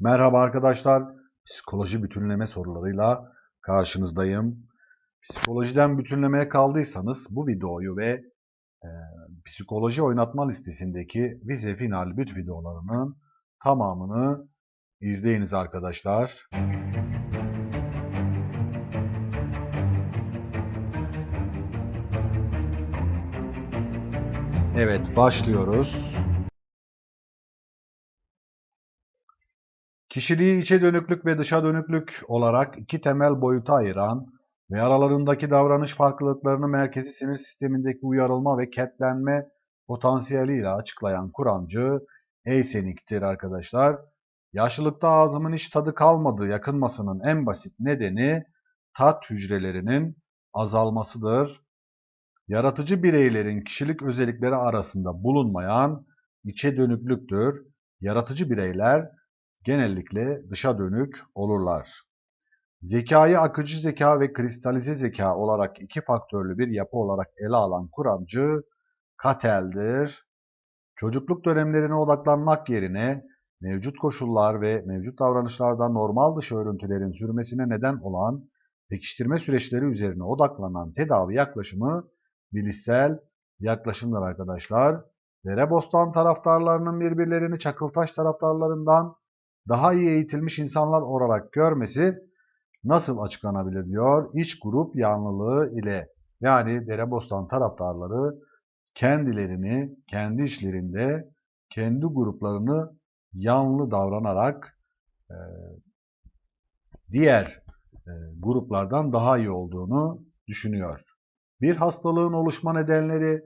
Merhaba arkadaşlar. Psikoloji bütünleme sorularıyla karşınızdayım. Psikolojiden bütünlemeye kaldıysanız bu videoyu ve e, psikoloji oynatma listesindeki vize final büt videolarının tamamını izleyiniz arkadaşlar. Evet başlıyoruz. Kişiliği içe dönüklük ve dışa dönüklük olarak iki temel boyuta ayıran ve aralarındaki davranış farklılıklarını merkezi sinir sistemindeki uyarılma ve ketlenme potansiyeliyle açıklayan kuramcı Eysenck'tir arkadaşlar. Yaşlılıkta ağzımın hiç tadı kalmadığı yakınmasının en basit nedeni tat hücrelerinin azalmasıdır. Yaratıcı bireylerin kişilik özellikleri arasında bulunmayan içe dönüklüktür. Yaratıcı bireyler genellikle dışa dönük olurlar. Zekayı akıcı zeka ve kristalize zeka olarak iki faktörlü bir yapı olarak ele alan kuramcı Katel'dir. Çocukluk dönemlerine odaklanmak yerine mevcut koşullar ve mevcut davranışlarda normal dışı örüntülerin sürmesine neden olan pekiştirme süreçleri üzerine odaklanan tedavi yaklaşımı bilişsel yaklaşımdır arkadaşlar. Derebostan taraftarlarının birbirlerini Çakıltaş taraftarlarından daha iyi eğitilmiş insanlar olarak görmesi nasıl açıklanabilir diyor. İç grup yanlılığı ile yani Derebostan taraftarları kendilerini kendi işlerinde kendi gruplarını yanlı davranarak e, diğer e, gruplardan daha iyi olduğunu düşünüyor. Bir hastalığın oluşma nedenleri,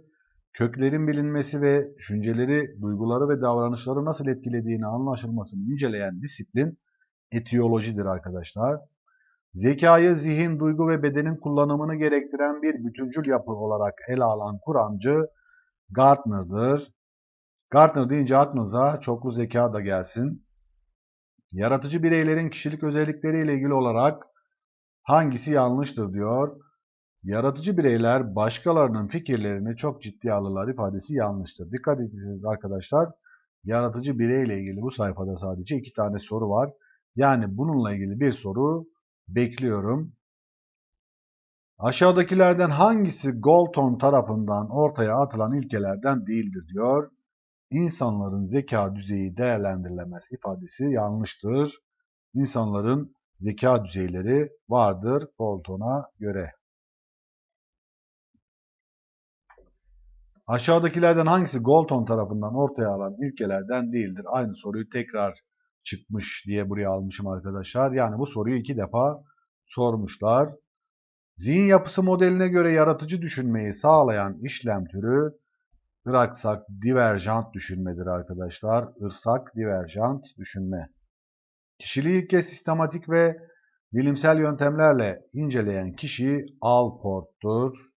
köklerin bilinmesi ve düşünceleri, duyguları ve davranışları nasıl etkilediğini anlaşılmasını inceleyen disiplin etiyolojidir arkadaşlar. Zekayı zihin, duygu ve bedenin kullanımını gerektiren bir bütüncül yapı olarak ele alan kuramcı Gartner'dır. Gartner deyince aklınıza çoklu zeka da gelsin. Yaratıcı bireylerin kişilik özellikleriyle ilgili olarak hangisi yanlıştır diyor. Yaratıcı bireyler başkalarının fikirlerini çok ciddiye alırlar ifadesi yanlıştır. Dikkat ederseniz arkadaşlar yaratıcı bireyle ilgili bu sayfada sadece iki tane soru var. Yani bununla ilgili bir soru bekliyorum. Aşağıdakilerden hangisi Galton tarafından ortaya atılan ilkelerden değildir diyor. İnsanların zeka düzeyi değerlendirilemez ifadesi yanlıştır. İnsanların zeka düzeyleri vardır Galton'a göre. Aşağıdakilerden hangisi Galton tarafından ortaya alan ilkelerden değildir? Aynı soruyu tekrar çıkmış diye buraya almışım arkadaşlar. Yani bu soruyu iki defa sormuşlar. Zihin yapısı modeline göre yaratıcı düşünmeyi sağlayan işlem türü ıraksak diverjant düşünmedir arkadaşlar. Irsak diverjant düşünme. Kişiliği ilk kez sistematik ve bilimsel yöntemlerle inceleyen kişi Alport'tur.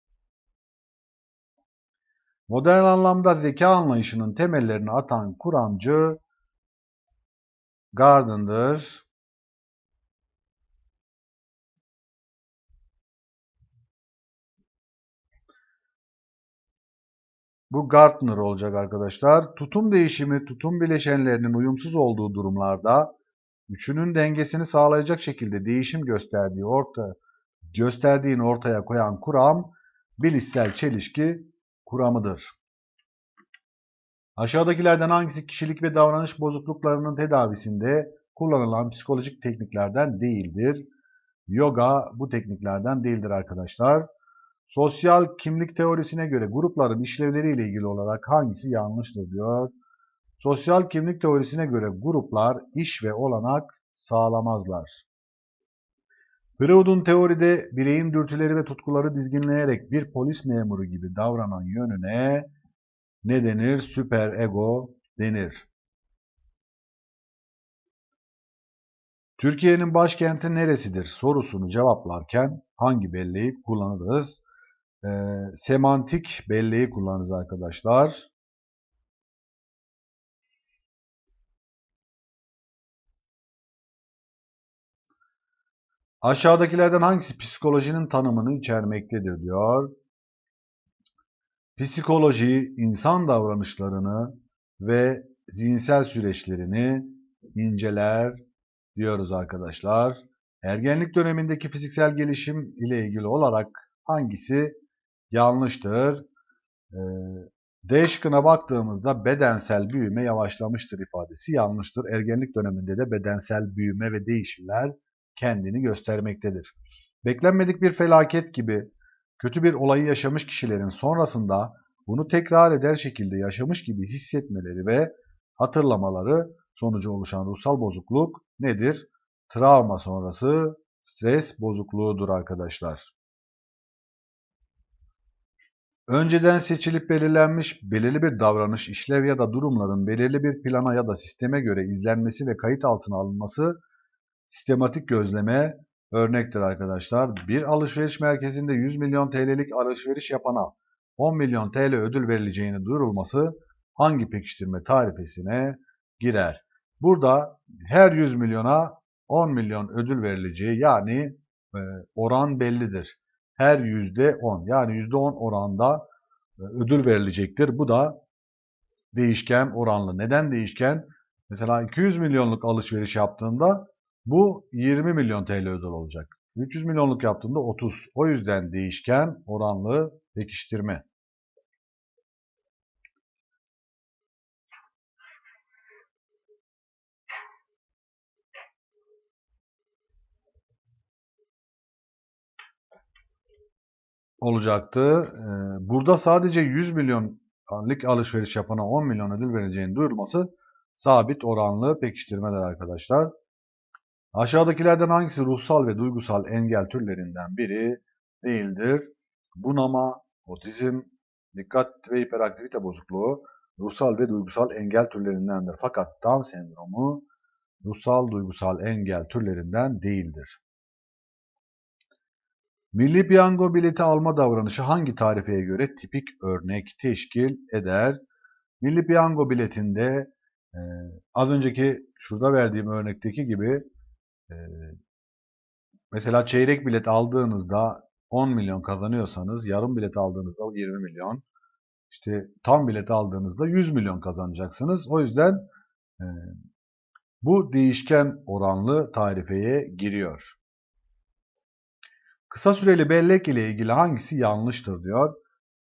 Modern anlamda zeka anlayışının temellerini atan kuramcı Gardner'dır. Bu Gardner olacak arkadaşlar. Tutum değişimi, tutum bileşenlerinin uyumsuz olduğu durumlarda üçünün dengesini sağlayacak şekilde değişim gösterdiği orta gösterdiğini ortaya koyan kuram bilişsel çelişki kuramıdır. Aşağıdakilerden hangisi kişilik ve davranış bozukluklarının tedavisinde kullanılan psikolojik tekniklerden değildir? Yoga bu tekniklerden değildir arkadaşlar. Sosyal kimlik teorisine göre grupların işlevleriyle ilgili olarak hangisi yanlıştır diyor. Sosyal kimlik teorisine göre gruplar iş ve olanak sağlamazlar. Freud'un teoride bireyin dürtüleri ve tutkuları dizginleyerek bir polis memuru gibi davranan yönüne ne denir? Süper ego denir. Türkiye'nin başkenti neresidir sorusunu cevaplarken hangi belleği kullanırız? Ee, semantik belleği kullanırız arkadaşlar. Aşağıdakilerden hangisi psikolojinin tanımını içermektedir diyor. Psikoloji, insan davranışlarını ve zihinsel süreçlerini inceler diyoruz arkadaşlar. Ergenlik dönemindeki fiziksel gelişim ile ilgili olarak hangisi yanlıştır? Ee, D şıkkına baktığımızda bedensel büyüme yavaşlamıştır ifadesi yanlıştır. Ergenlik döneminde de bedensel büyüme ve değişimler kendini göstermektedir. Beklenmedik bir felaket gibi kötü bir olayı yaşamış kişilerin sonrasında bunu tekrar eder şekilde yaşamış gibi hissetmeleri ve hatırlamaları sonucu oluşan ruhsal bozukluk nedir? Travma sonrası stres bozukluğudur arkadaşlar. Önceden seçilip belirlenmiş belirli bir davranış, işlev ya da durumların belirli bir plana ya da sisteme göre izlenmesi ve kayıt altına alınması sistematik gözleme örnektir arkadaşlar. Bir alışveriş merkezinde 100 milyon TL'lik alışveriş yapana 10 milyon TL ödül verileceğini duyurulması hangi pekiştirme tarifesine girer? Burada her 100 milyona 10 milyon ödül verileceği yani e, oran bellidir. Her yüzde 10 yani yüzde 10 oranda e, ödül verilecektir. Bu da değişken oranlı. Neden değişken? Mesela 200 milyonluk alışveriş yaptığında bu 20 milyon TL ödül olacak. 300 milyonluk yaptığında 30. O yüzden değişken oranlı pekiştirme. olacaktı. Ee, burada sadece 100 milyonlik alışveriş yapana 10 milyon ödül vereceğini duyurması sabit oranlı pekiştirmeler arkadaşlar. Aşağıdakilerden hangisi ruhsal ve duygusal engel türlerinden biri değildir? Bunama, otizm, dikkat ve hiperaktivite bozukluğu ruhsal ve duygusal engel türlerindendir. Fakat Down sendromu ruhsal duygusal engel türlerinden değildir. Milli piyango bileti alma davranışı hangi tarifeye göre tipik örnek teşkil eder? Milli piyango biletinde e, az önceki şurada verdiğim örnekteki gibi mesela çeyrek bilet aldığınızda 10 milyon kazanıyorsanız yarım bilet aldığınızda 20 milyon işte tam bilet aldığınızda 100 milyon kazanacaksınız. O yüzden e, bu değişken oranlı tarifeye giriyor. Kısa süreli bellek ile ilgili hangisi yanlıştır diyor.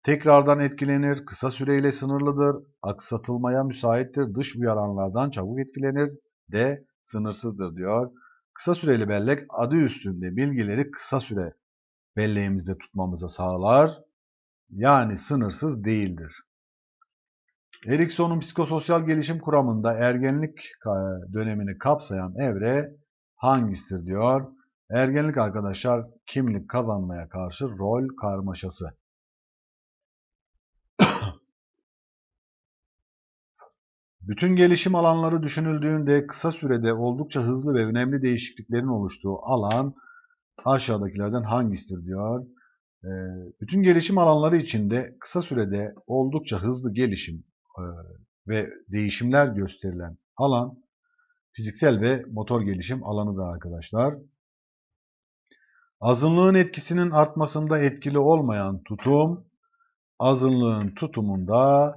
Tekrardan etkilenir, kısa süreyle sınırlıdır, aksatılmaya müsaittir, dış uyaranlardan çabuk etkilenir de sınırsızdır diyor. Kısa süreli bellek adı üstünde bilgileri kısa süre belleğimizde tutmamıza sağlar. Yani sınırsız değildir. Erikson'un psikososyal gelişim kuramında ergenlik dönemini kapsayan evre hangisidir diyor. Ergenlik arkadaşlar kimlik kazanmaya karşı rol karmaşası. Bütün gelişim alanları düşünüldüğünde kısa sürede oldukça hızlı ve önemli değişikliklerin oluştuğu alan aşağıdakilerden hangisidir diyor. Ee, bütün gelişim alanları içinde kısa sürede oldukça hızlı gelişim e, ve değişimler gösterilen alan fiziksel ve motor gelişim alanıdır arkadaşlar. Azınlığın etkisinin artmasında etkili olmayan tutum, azınlığın tutumunda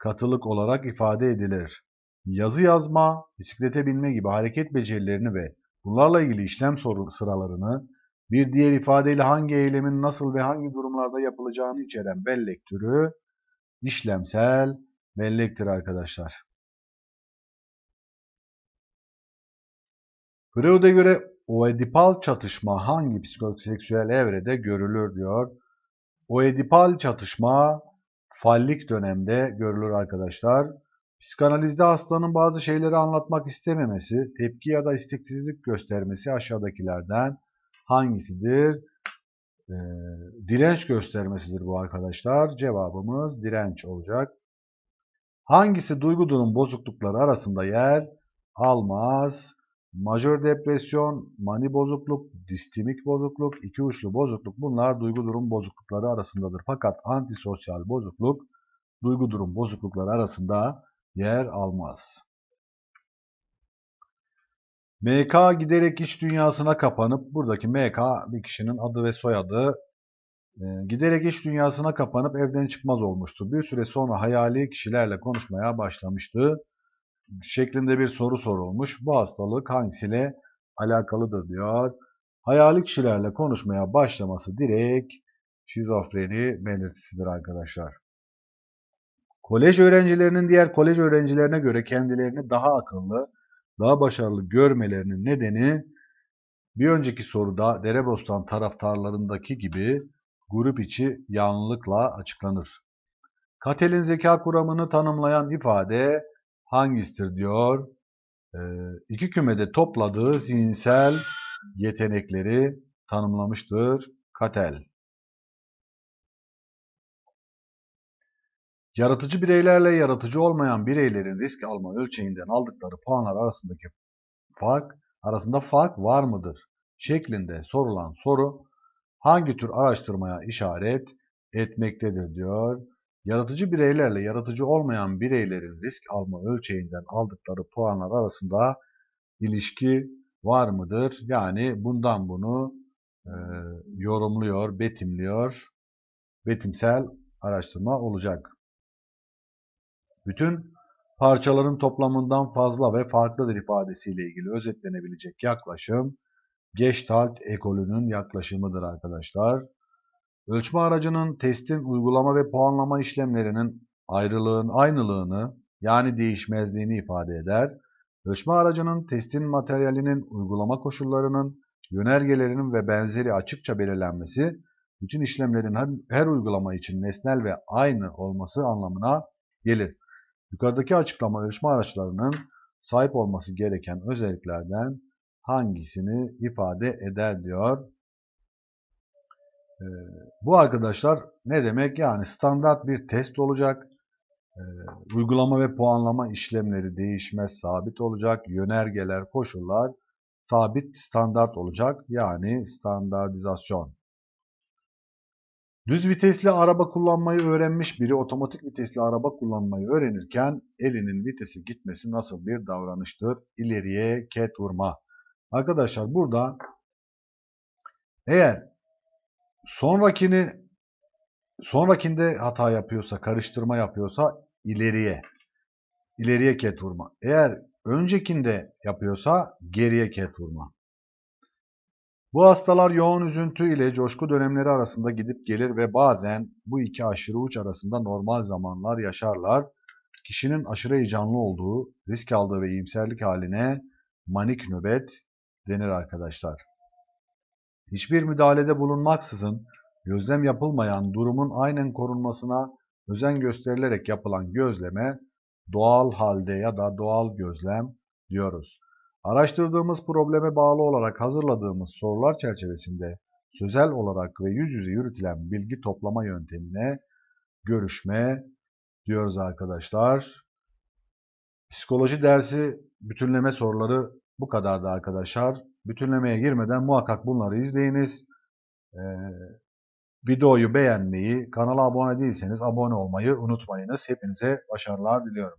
katılık olarak ifade edilir. Yazı yazma, bisiklete binme gibi hareket becerilerini ve bunlarla ilgili işlem sıralarını bir diğer ifadeyle hangi eylemin nasıl ve hangi durumlarda yapılacağını içeren bellek türü işlemsel bellektir arkadaşlar. Freud'a göre Oedipal çatışma hangi psikoseksüel evrede görülür diyor. Oedipal çatışma fallik dönemde görülür arkadaşlar. Psikanalizde hastanın bazı şeyleri anlatmak istememesi, tepki ya da isteksizlik göstermesi aşağıdakilerden hangisidir? Ee, direnç göstermesidir bu arkadaşlar. Cevabımız direnç olacak. Hangisi duygu durum bozuklukları arasında yer almaz? Majör depresyon, mani bozukluk, distimik bozukluk, iki uçlu bozukluk bunlar duygu durum bozuklukları arasındadır. Fakat antisosyal bozukluk duygu durum bozuklukları arasında yer almaz. MK giderek iç dünyasına kapanıp, buradaki MK bir kişinin adı ve soyadı, e, giderek iç dünyasına kapanıp evden çıkmaz olmuştu. Bir süre sonra hayali kişilerle konuşmaya başlamıştı. Şeklinde bir soru sorulmuş. Bu hastalık hangisiyle alakalıdır diyor. Hayali kişilerle konuşmaya başlaması direkt şizofreni belirtisidir arkadaşlar. Kolej öğrencilerinin diğer kolej öğrencilerine göre kendilerini daha akıllı, daha başarılı görmelerinin nedeni bir önceki soruda Derebostan taraftarlarındaki gibi grup içi yanlılıkla açıklanır. Katel'in zeka kuramını tanımlayan ifade hangisidir diyor. Ee, iki kümede topladığı zihinsel yetenekleri tanımlamıştır Katel. Yaratıcı bireylerle yaratıcı olmayan bireylerin risk alma ölçeğinden aldıkları puanlar arasındaki fark arasında fark var mıdır? şeklinde sorulan soru hangi tür araştırmaya işaret etmektedir diyor. Yaratıcı bireylerle yaratıcı olmayan bireylerin risk alma ölçeğinden aldıkları puanlar arasında ilişki var mıdır? Yani bundan bunu e, yorumluyor, betimliyor. Betimsel araştırma olacak. Bütün parçaların toplamından fazla ve farklıdır ifadesiyle ilgili özetlenebilecek yaklaşım Gestalt ekolünün yaklaşımıdır arkadaşlar. Ölçme aracının testin uygulama ve puanlama işlemlerinin ayrılığın aynılığını yani değişmezliğini ifade eder. Ölçme aracının testin materyalinin uygulama koşullarının, yönergelerinin ve benzeri açıkça belirlenmesi, bütün işlemlerin her, her uygulama için nesnel ve aynı olması anlamına gelir. Yukarıdaki açıklama ölçme araçlarının sahip olması gereken özelliklerden hangisini ifade eder diyor. Ee, bu arkadaşlar ne demek? Yani standart bir test olacak. Ee, uygulama ve puanlama işlemleri değişmez, sabit olacak. Yönergeler, koşullar sabit, standart olacak. Yani standartizasyon. Düz vitesli araba kullanmayı öğrenmiş biri otomatik vitesli araba kullanmayı öğrenirken elinin vitesi gitmesi nasıl bir davranıştır? İleriye ket vurma. Arkadaşlar burada eğer sonrakini sonrakinde hata yapıyorsa, karıştırma yapıyorsa ileriye ileriye ket vurma. Eğer öncekinde yapıyorsa geriye ket vurma. Bu hastalar yoğun üzüntü ile coşku dönemleri arasında gidip gelir ve bazen bu iki aşırı uç arasında normal zamanlar yaşarlar. Kişinin aşırı heyecanlı olduğu, risk aldığı ve iyimserlik haline manik nöbet denir arkadaşlar. Hiçbir müdahalede bulunmaksızın gözlem yapılmayan durumun aynen korunmasına özen gösterilerek yapılan gözleme doğal halde ya da doğal gözlem diyoruz. Araştırdığımız probleme bağlı olarak hazırladığımız sorular çerçevesinde sözel olarak ve yüz yüze yürütülen bilgi toplama yöntemine görüşme diyoruz arkadaşlar. Psikoloji dersi bütünleme soruları bu kadardı arkadaşlar. Bütünlemeye girmeden muhakkak bunları izleyiniz. Ee, videoyu beğenmeyi, kanala abone değilseniz abone olmayı unutmayınız. Hepinize başarılar diliyorum.